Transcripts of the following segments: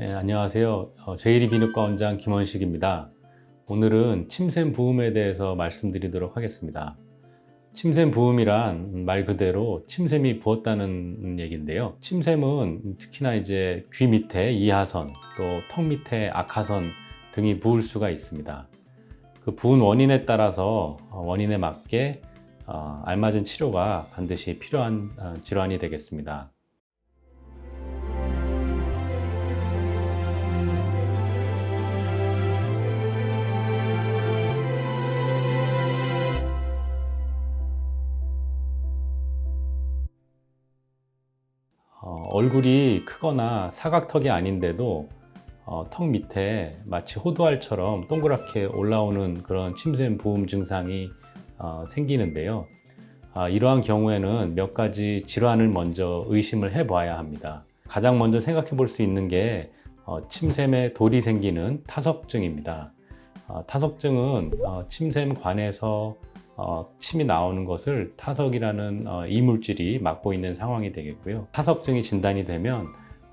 네, 안녕하세요. 어, 제이리 비누과 원장 김원식입니다. 오늘은 침샘 부음에 대해서 말씀드리도록 하겠습니다. 침샘 부음이란 말 그대로 침샘이 부었다는 얘기인데요. 침샘은 특히나 이제 귀 밑에 이하선, 또 턱 밑에 악하선 등이 부을 수가 있습니다. 그 부은 원인에 따라서 어, 원인에 맞게 어, 알맞은 치료가 반드시 필요한 어, 질환이 되겠습니다. 얼굴이 크거나 사각턱이 아닌데도 어, 턱 밑에 마치 호두알처럼 동그랗게 올라오는 그런 침샘 부음 증상이 어, 생기는데요. 아, 이러한 경우에는 몇 가지 질환을 먼저 의심을 해봐야 합니다. 가장 먼저 생각해 볼 수 있는 게 어, 침샘에 돌이 생기는 타석증입니다. 어, 타석증은 어, 침샘관에서 어, 침이 나오는 것을 타석이라는 어, 이물질이 막고 있는 상황이 되겠고요. 타석증이 진단이 되면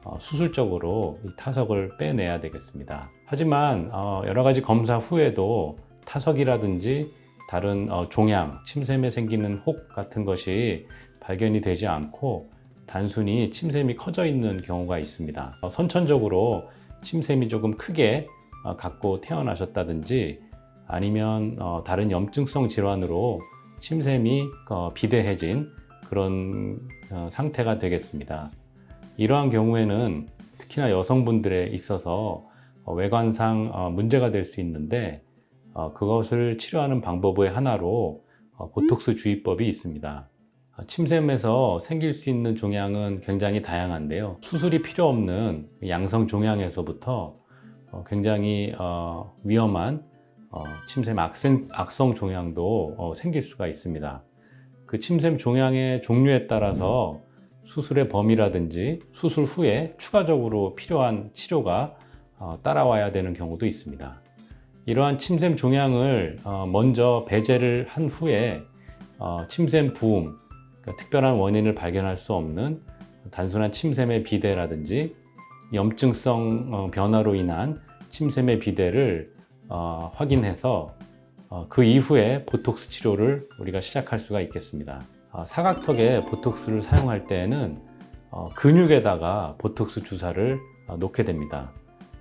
어, 수술적으로 이 타석을 빼내야 되겠습니다. 하지만 어, 여러 가지 검사 후에도 타석이라든지 다른 어, 종양, 침샘에 생기는 혹 같은 것이 발견이 되지 않고 단순히 침샘이 커져 있는 경우가 있습니다. 어, 선천적으로 침샘이 조금 크게 어, 갖고 태어나셨다든지 아니면 어, 다른 염증성 질환으로 침샘이 어, 비대해진 그런 어, 상태가 되겠습니다. 이러한 경우에는 특히나 여성분들에 있어서 어, 외관상 어, 문제가 될 수 있는데 어, 그것을 치료하는 방법의 하나로 어, 보톡스 주입법이 있습니다. 어, 침샘에서 생길 수 있는 종양은 굉장히 다양한데요. 수술이 필요 없는 양성 종양에서부터 어, 굉장히 어, 위험한 어, 침샘 악성, 악성 종양도 어, 생길 수가 있습니다. 그 침샘 종양의 종류에 따라서 수술의 범위라든지 수술 후에 추가적으로 필요한 치료가 어, 따라와야 되는 경우도 있습니다. 이러한 침샘 종양을 어, 먼저 배제를 한 후에 어, 침샘 부음, 그러니까 특별한 원인을 발견할 수 없는 단순한 침샘의 비대라든지 염증성 어, 변화로 인한 침샘의 비대를 어, 확인해서 어, 그 이후에 보톡스 치료를 우리가 시작할 수가 있겠습니다. 어, 사각턱에 보톡스를 사용할 때에는 어, 근육에다가 보톡스 주사를 어, 놓게 됩니다.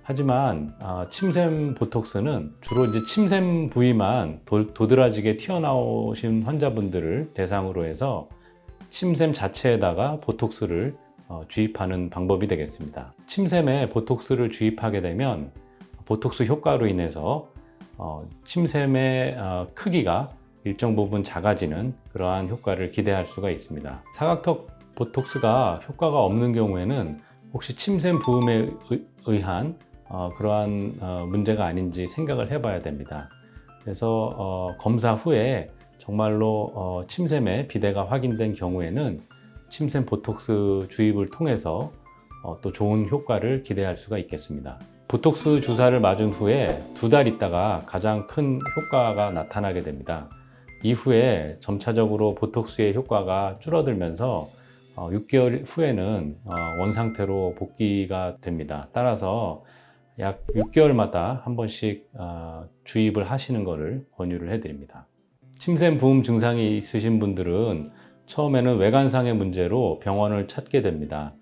하지만 어, 침샘 보톡스는 주로 이제 침샘 부위만 도, 도드라지게 튀어나오신 환자분들을 대상으로 해서 침샘 자체에다가 보톡스를 어, 주입하는 방법이 되겠습니다. 침샘에 보톡스를 주입하게 되면 보톡스 효과로 인해서 어, 침샘의 어, 크기가 일정 부분 작아지는 그러한 효과를 기대할 수가 있습니다. 사각턱 보톡스가 효과가 없는 경우에는 혹시 침샘 부음에 의- 의한 어, 그러한 어, 문제가 아닌지 생각을 해봐야 됩니다. 그래서 어, 검사 후에 정말로 어, 침샘에 비대가 확인된 경우에는 침샘 보톡스 주입을 통해서 어, 또 좋은 효과를 기대할 수가 있겠습니다. 보톡스 주사를 맞은 후에 두 달 있다가 가장 큰 효과가 나타나게 됩니다. 이후에 점차적으로 보톡스의 효과가 줄어들면서 어, 6개월 후에는 어, 원상태로 복귀가 됩니다. 따라서 약 6개월마다 한 번씩 어, 주입을 하시는 것을 권유를 해드립니다. 침샘 부음 증상이 있으신 분들은 처음에는 외관상의 문제로 병원을 찾게 됩니다.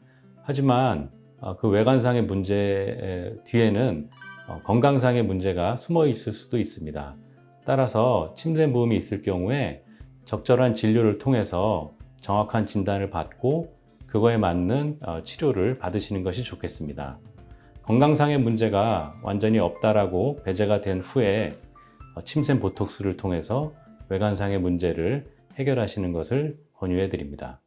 하지만 어, 그 외관상의 문제 뒤에는 어, 건강상의 문제가 숨어 있을 수도 있습니다. 따라서 침샘 부음이 있을 경우에 적절한 진료를 통해서 정확한 진단을 받고 그거에 맞는 어, 치료를 받으시는 것이 좋겠습니다. 건강상의 문제가 완전히 없다라고 배제가 된 후에 어, 침샘 보톡스를 통해서 외관상의 문제를 해결하시는 것을 권유해 드립니다.